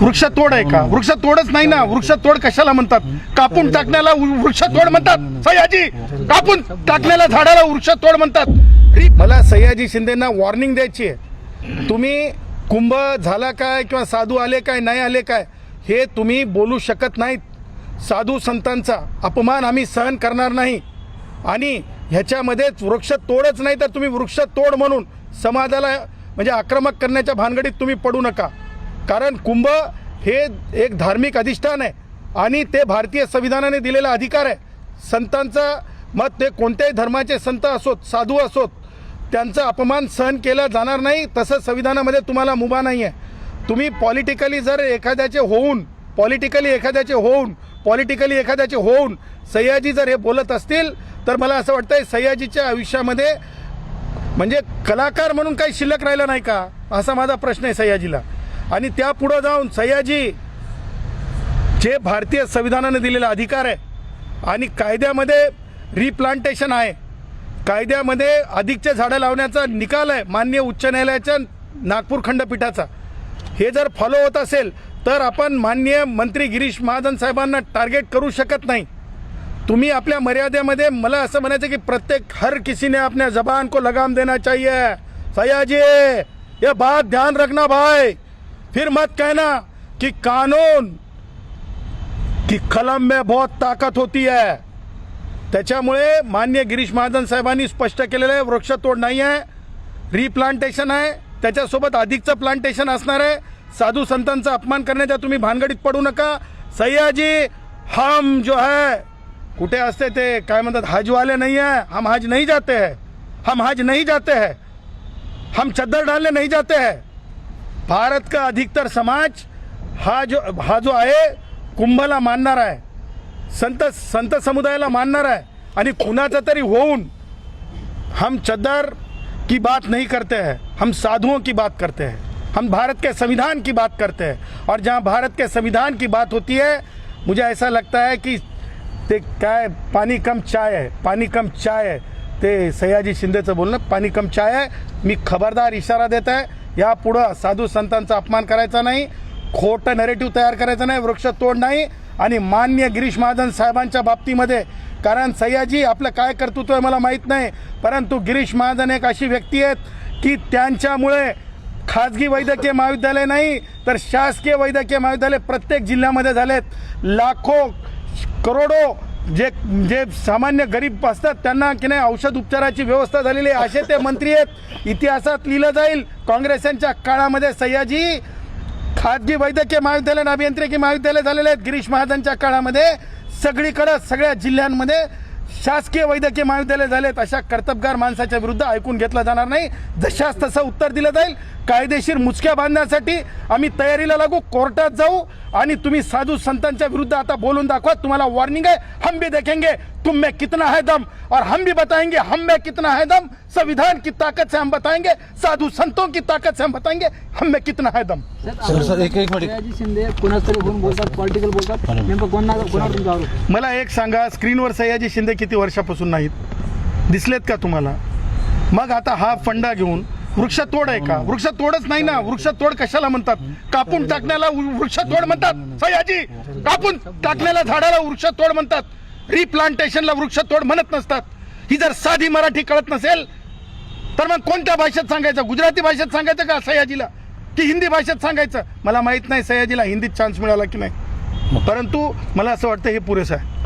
वृक्षतोड आहे का? वृक्षतोडच नाही ना. वृक्षतोड कशाला म्हणतात? कापून टाकण्याला वृ- वृक्षतोड म्हणतात? सयाजी कापून टाकण्याला झाडाला वृक्षतोड म्हणतात. री- मला सयाजी शिंदेना वॉर्निंग द्यायची आहे. तुम्ही कुंभ झाला काय किंवा साधू आले काय नाही आले काय हे तुम्ही बोलू शकत नाहीत. साधू संतांचा अपमान आम्ही सहन करणार नाही. आणि ह्याच्यामध्ये वृक्ष तोडच नाही तर तुम्ही वृक्ष तोड म्हणून समाजाला म्हणजे आक्रमक करण्याच्या भानगडीत तुम्ही पडू नका. कारण कुंभ हे एक धार्मिक अधिष्ठान आहे आणि ते भारतीय संविधानाने दिलेला अधिकार आहे. संतांचा मत ते कोणत्याही धर्माचे संत असोत साधू असोत त्यांचा अपमान सहन केला जाणार नाही तसं संविधानामध्ये तुम्हाला मुभा नाही आहे तुम्ही पॉलिटिकली जर एखाद्याचे होऊन पॉलिटिकली एखाद्याचे होऊन पॉलिटिकली एखाद्याचे होऊन सयाजी जर हे बोलत असतील तर मला असं वाटतंय सयाजीच्या आयुष्यामध्ये म्हणजे कलाकार म्हणून काही शिल्लक राहिलं नाही का? असा माझा प्रश्न आहे सयाजीला. आणि त्या पुढं जाऊन सयाजी जे भारतीय संविधानाने दिलेला अधिकार आहे आणि कायद्यामध्ये रिप्लांटेशन आहे. कायद्यामध्ये अधिकचे झाडं लावण्याचा निकाल आहे मान्य उच्च न्यायालयाच्या नागपूर खंडपीठाचा. हे जर फॉलो होत असेल तर आपण माननीय मंत्री गिरीश महाजन साहेबांना टार्गेट करू शकत नाही. तुम्ही आपल्या मर्यादेमध्ये मला असं म्हणायचं की प्रत्येक हर किसीने आपल्या अपने जबान को लगाम देना चाहिए. सयाजी ये बात ध्यान रखना भाई. फिर मत कहना कि कानून की कलम में बहुत ताकत होती है। त्याच्यामुळे मान्य गिरीश महाजन साहेबांनी स्पष्ट केलेलं आहे वृक्षतोड नाही आहे रिप्लांटेशन आहे त्याच्यासोबत अधिकचं प्लांटेशन असणार आहे. साधू संतांचा अपमान करण्याच्या तुम्ही भानगडीत पडू नका. सयाजी हम जो है कुठे असते ते? काय म्हणतात? हजवाले नाही आहे. हम हज नाही जाते है. हम हज नहीं जाते है. हम चद्दर डालने नहीं जाते है. भारत का अधिकतर समाज हा जो हा जो आहे कुंभला मानणार आहे. संत संत समुदायाला मानणार आहे. आणि कुणाचा तरी होऊन हम चद्दर की बात नहीं करते हैं हम साधुओं की बात करते हैं हम भारत के संविधान की बात करते हैं। और जहाँ भारत के संविधान की बात होती है मुझे ऐसा लगता है कि ते काय पाणी कम चाय आहे पाणी कम चाय आहे ते सयाजी शिंदेचं बोलणं पाणी कम चाय आहे मी खबरदार इशारा देत आहे या पुढं साधू संतांचा अपमान करायचा नाही खोटं नरेटिव्ह तयार करायचं नाही वृक्ष तोड नाही. आणि मान्य गिरीश महाजन साहेबांच्या बाबतीमध्ये कारण सयाजी आपलं काय कर्तृत्व आहे मला माहीत नाही परंतु गिरीश महाजन एक अशी व्यक्ती आहेत की त्यांच्यामुळे खाजगी वैद्यकीय महाविद्यालय नाही तर शासकीय वैद्यकीय महाविद्यालय प्रत्येक जिल्ह्यामध्ये झालेत. लाखो करोडो जे जे सामान्य गरीब असतात त्यांना की नाही औषध उपचाराची व्यवस्था झालेली आहे असे ते मंत्री आहेत. इतिहासात लिहिलं जाईल काँग्रेसांच्या काळामध्ये सह्याजी खाजगी वैद्यकीय महाविद्यालय अभियांत्रिकी महाविद्यालय झालेले आहेत. गिरीश महाजनच्या काळामध्ये सगळीकडं सगळ्या जिल्ह्यांमध्ये शासकीय वैद्यकीय महाविद्यालय झालेत अशा कर्तबगार माणसाच्या विरुद्ध ऐकून घेतलं जाणार नाही. जशास तसं उत्तर दिलं जाईल कायदेशीर मुचक्या बांधण्यासाठी आम्ही तयारीला लागू कोर्टात जाऊ आणि तुम्ही साधू संतांच्या विरुद्ध आता बोलून दाखवा तुम्हाला वॉर्निंग आहे हम भी देखेंगे तुम में कितना है दम? और हम भी बताएंगे हम में कितना है दम? संविधान की ताकत से हम बताएंगे साधू संतों की ताकत से हम बताएंगे हम में कितना है दम? सर सर एक एक शिंदे कोणाच तरी बोलतात पॉलिटिकल बोलतात. नेमकं कोणा कोणावर मला एक सांगा स्क्रीनवर सयाजी शिंदे किती वर्षापासून नाहीत? दिसलेत का तुम्हाला? मग आता हा फंडा घेऊन वृक्षतोड आहे का? वृक्षतोडच नाही ना. वृक्षतोड कशाला म्हणतात? कापून टाकण्याला वृक्षतोड म्हणतात. सयाजी कापून टाकण्याला झाडाला वृक्षतोड म्हणतात. रिप्लांटेशनला वृक्षतोड म्हणत नसतात. ही जर साधी मराठी कळत नसेल तर मग कोणत्या भाषेत सांगायचं? गुजराती भाषेत सांगायचं का सयाजीला? की हिंदी भाषेत सांगायचं? मला माहीत नाही सयाजीला हिंदीत चान्स मिळाला की नाही. परंतु मला असं वाटतं हे पुरेसं आहे.